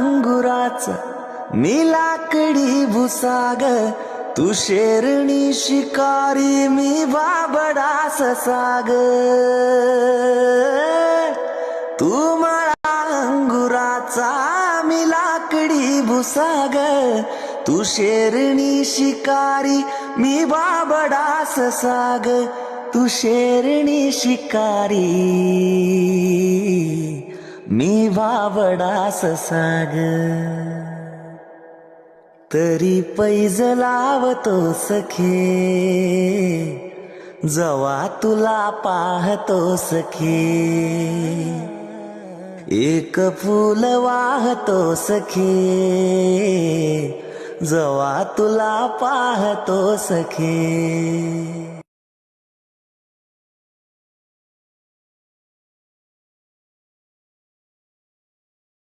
अंगुराच मी लाकडी भुसाग तू शेरणी शिकारी मी बाबडा ससाग. तू मला अंगुराचा मी लाकडी भुसाग तू शेरणी शिकारी मी बाबडा ससाग तू शेरणी शिकारी. मी वावडास साग तरी पैज लावतो सखे जवा तुला पाहतो सखे एक फूल वाहतो सखे जवा तुला पाहतो सखे